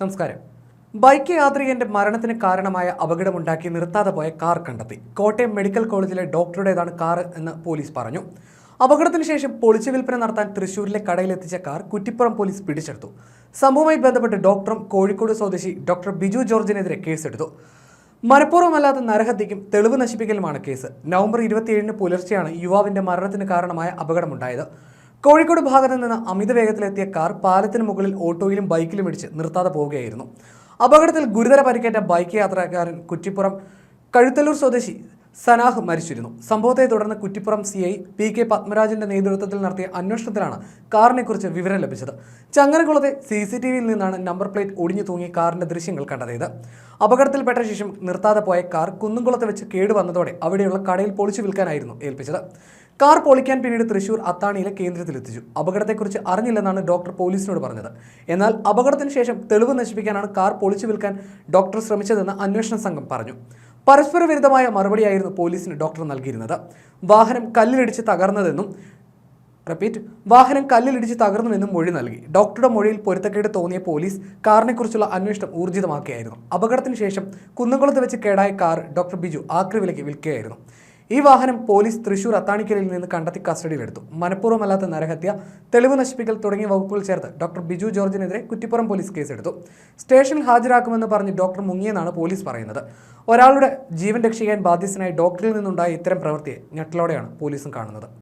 നമസ്കാരം. ബൈക്ക് യാത്രികന്റെ മരണത്തിന് കാരണമായ അപകടമുണ്ടാക്കി നിർത്താതെ പോയ കാർ കണ്ടെത്തി. കോട്ടയം മെഡിക്കൽ കോളേജിലെ ഡോക്ടറുടേതാണ് കാർ എന്ന് പോലീസ് പറഞ്ഞു. അപകടത്തിന് ശേഷം പൊളിച്ചു വിൽപ്പന നടത്താൻ തൃശൂരിലെ കടയിലെത്തിച്ച കാർ കുറ്റിപ്പുറം പോലീസ് പിടിച്ചെടുത്തു. സംഭവവുമായി ബന്ധപ്പെട്ട് ഡോക്ടറും കോഴിക്കോട് സ്വദേശി ഡോക്ടർ ബിജു ജോർജിനെതിരെ കേസെടുത്തു. മനഃപൂർവമല്ലാത്ത നരഹത്യയ്ക്കും തെളിവ് നശിപ്പിക്കലുമാണ് കേസ്. നവംബർ ഇരുപത്തിയേഴിന് പുലർച്ചെയാണ് യുവാവിന്റെ മരണത്തിന് കാരണമായ അപകടമുണ്ടായത്. കോഴിക്കോട് ഭാഗത്ത് നിന്ന് അമിത വേഗത്തിലെത്തിയ കാർ പാലത്തിന് മുകളിൽ ഓട്ടോയിലും ബൈക്കിലും ഇടിച്ച് നിർത്താതെ പോവുകയായിരുന്നു. അപകടത്തിൽ ഗുരുതര പരിക്കേറ്റ ബൈക്ക് യാത്രക്കാരൻ കുറ്റിപ്പുറം കഴുത്തല്ലൂർ സ്വദേശി സനാഹ് മരിച്ചിരുന്നു. സംഭവത്തെ തുടർന്ന് Kuttippuram C I P K പത്മരാജന്റെ നേതൃത്വത്തിൽ നടത്തിയ അന്വേഷണത്തിലാണ് കാറിനെക്കുറിച്ച് വിവരം ലഭിച്ചത്. ചങ്ങരകുളത്തെ സി സി ടി വിയിൽ നിന്നാണ് നമ്പർ പ്ലേറ്റ് ഒടിഞ്ഞു തൂങ്ങി കാറിന്റെ ദൃശ്യങ്ങൾ കണ്ടത്. അപകടത്തിൽപ്പെട്ട ശേഷം നിർത്താതെ പോയ കാർ കുന്നുംകുളത്ത് വെച്ച് കേടുവന്നതോടെ അവിടെയുള്ള കടയിൽ പൊളിച്ചു വിൽക്കാനായിരുന്നു ഏൽപ്പിച്ചത്. കാർ പൊളിക്കാൻ പിന്നീട് തൃശൂർ അത്താണിയിലെ കേന്ദ്രത്തിലെത്തിച്ചു. അപകടത്തെക്കുറിച്ച് അറിഞ്ഞില്ലെന്നാണ് ഡോക്ടർ പോലീസിനോട് പറഞ്ഞത്. എന്നാൽ അപകടത്തിന് ശേഷം തെളിവ് നശിപ്പിക്കാനാണ് കാർ പൊളിച്ചു വിൽക്കാൻ ഡോക്ടർ ശ്രമിച്ചതെന്ന് അന്വേഷണ സംഘം പറഞ്ഞു. പരസ്പര വിരുദ്ധമായ മറുപടിയായിരുന്നു പോലീസിന് ഡോക്ടർ നൽകിയിരുന്നത്. വാഹനം കല്ലിലിടിച്ച് തകർന്നതെന്നും റിപ്പീറ്റ് വാഹനം കല്ലിലിടിച്ച് തകർന്നുവെന്നും മൊഴി നൽകി. ഡോക്ടറുടെ മൊഴിയിൽ പൊരുത്തക്കേട് തോന്നിയ പോലീസ് കാറിനെക്കുറിച്ചുള്ള അന്വേഷണം ഊർജിതമാക്കിയായിരുന്നു. അപകടത്തിന് ശേഷം കുന്നംകുളത്ത് വെച്ച് കേടായ കാർ ഡോക്ടർ ബിജു ആക്രി വിലയ്ക്ക് വിൽക്കുകയായിരുന്നു. ഈ വാഹനം പോലീസ് തൃശൂർ അത്താണിക്കലിൽ നിന്ന് കണ്ടെത്തി കസ്റ്റഡിയിലെടുത്തു. മനഃപൂർവമല്ലാത്ത നരഹത്യ തെളിവ് നശിപ്പിക്കൽ തുടങ്ങിയ വകുപ്പുകൾ ചേർത്ത് ഡോക്ടർ ബിജു ജോർജിനെതിരെ കുറ്റിപ്പുറം പോലീസ് കേസെടുത്തു. സ്റ്റേഷനിൽ ഹാജരാക്കുമെന്ന് പറഞ്ഞ് ഡോക്ടർ മുങ്ങിയെന്നാണ് പോലീസ് പറയുന്നത്. ഒരാളുടെ ജീവൻ രക്ഷിക്കാൻ ബാധ്യസ്ഥനായി ഡോക്ടറിൽ നിന്നുണ്ടായ ഇത്തരം പ്രവൃത്തിയെ ഞെട്ടലോടെയാണ് പോലീസും കാണുന്നത്.